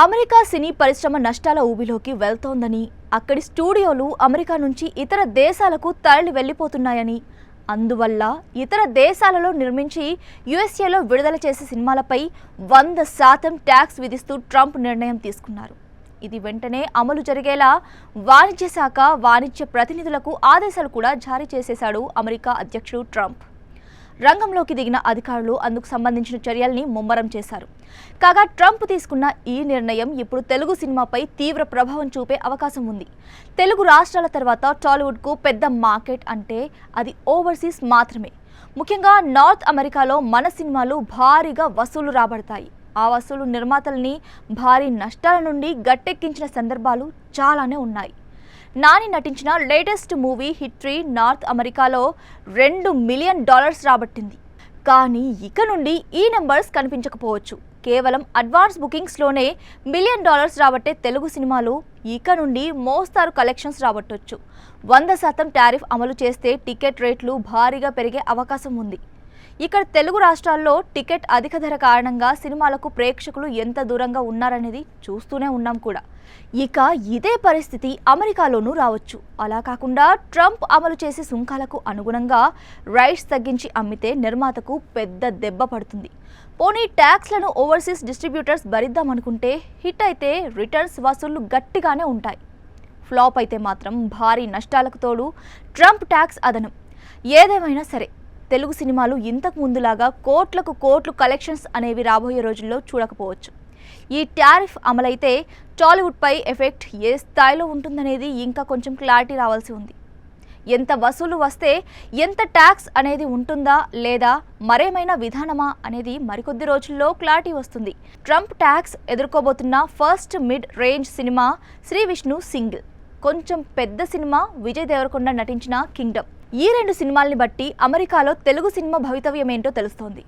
America సినీ పరిశ్రమ నష్టాల ఊబిలోకి వెళ్తోందని అక్కడి స్టూడియోలు అమెరికా నుంచి ఇతర దేశాలకు తరలి వెళ్ళిపోతున్నాయని. అందువల్ల ఇతర దేశాలలో నిర్మించి యుఎస్ఏలో విడుదల చేసే సినిమాలపై వంద శాతం ట్యాక్స్ విధిస్తూ ట్రంప్ నిర్ణయం తీసుకున్నారు. ఇది వెంటనే అమలు జరిగేలా వాణిజ్య శాఖ వాణిజ్య ప్రతినిధులకు ఆదేశాలు కూడా జారీ చేసేశాడు అమెరికా అధ్యక్షుడు ట్రంప్. రంగంలోకి దిగిన అధికారులు అందుకు సంబంధించిన చర్యల్ని ముమ్మరం చేశారు. కాగా ట్రంప్ తీసుకున్న ఈ నిర్ణయం ఇప్పుడు తెలుగు సినిమాపై తీవ్ర ప్రభావం చూపే అవకాశం ఉంది. తెలుగు రాష్ట్రాల తర్వాత టాలీవుడ్కు పెద్ద మార్కెట్ అంటే అది ఓవర్సీస్ మాత్రమే. ముఖ్యంగా నార్త్ అమెరికాలో మన సినిమాలు భారీగా వసూలు రాబడతాయి. ఆ వసూలు నిర్మాతల్ని భారీ నష్టాల నుండి గట్టెక్కించిన సందర్భాలు చాలానే ఉన్నాయి. నాని నటించిన లేటెస్ట్ మూవీ హిట్రీ నార్త్ అమెరికాలో రెండు మిలియన్ డాలర్స్ రాబట్టింది. కానీ ఇక నుండి ఈ నెంబర్స్ కనిపించకపోవచ్చు. కేవలం అడ్వాన్స్ బుకింగ్స్లోనే మిలియన్ డాలర్స్ రాబట్టే తెలుగు సినిమాలు ఇక నుండి మోస్తారు కలెక్షన్స్ రాబట్టొచ్చు. వంద శాతం టారిఫ్ అమలు చేస్తే టికెట్ రేట్లు భారీగా పెరిగే అవకాశం ఉంది. ఇక్కడ తెలుగు రాష్ట్రాల్లో టికెట్ అధిక ధర కారణంగా సినిమాలకు ప్రేక్షకులు ఎంత దూరంగా ఉన్నారనేది చూస్తూనే ఉన్నాం కూడా. ఇక ఇదే పరిస్థితి అమెరికాలోనూ రావచ్చు. అలా కాకుండా ట్రంప్ అమలు చేసే సుంకాలకు అనుగుణంగా రైట్స్ తగ్గించి అమ్మితే నిర్మాతకు పెద్ద దెబ్బ పడుతుంది. పోనీ ట్యాక్స్లను ఓవర్సీస్ డిస్ట్రిబ్యూటర్స్ భరిద్దామనుకుంటే హిట్ అయితే రిటర్న్స్ వసూళ్ళు గట్టిగానే ఉంటాయి. ఫ్లాప్ అయితే మాత్రం భారీ నష్టాలకు తోడు ట్రంప్ ట్యాక్స్ అదనం. ఏదేమైనా సరే తెలుగు సినిమాలు ఇంతకు ముందులాగా కోట్లకు కోట్లు కలెక్షన్స్ అనేవి రాబోయే రోజుల్లో చూడకపోవచ్చు. ఈ టారిఫ్ అమలైతే టాలీవుడ్పై ఎఫెక్ట్ ఏ స్థాయిలో ఉంటుందనేది ఇంకా కొంచెం క్లారిటీ రావాల్సి ఉంది. ఎంత వసూలు వస్తే ఎంత ట్యాక్స్ అనేది ఉంటుందా లేదా మరేమైనా విధానమా అనేది మరికొద్ది రోజుల్లో క్లారిటీ వస్తుంది. ట్రంప్ ట్యాక్స్ ఎదుర్కోబోతున్న first mid range cinema Shri Vishnu single కొంచెం పెద్ద సినిమా విజయ్ దేవరకొండ నటించిన కింగ్డమ్. ఈ రెండు సినిమాల్ని బట్టి అమెరికాలో తెలుగు సినిమా భవితవ్యం ఏంటో తెలుస్తోంది.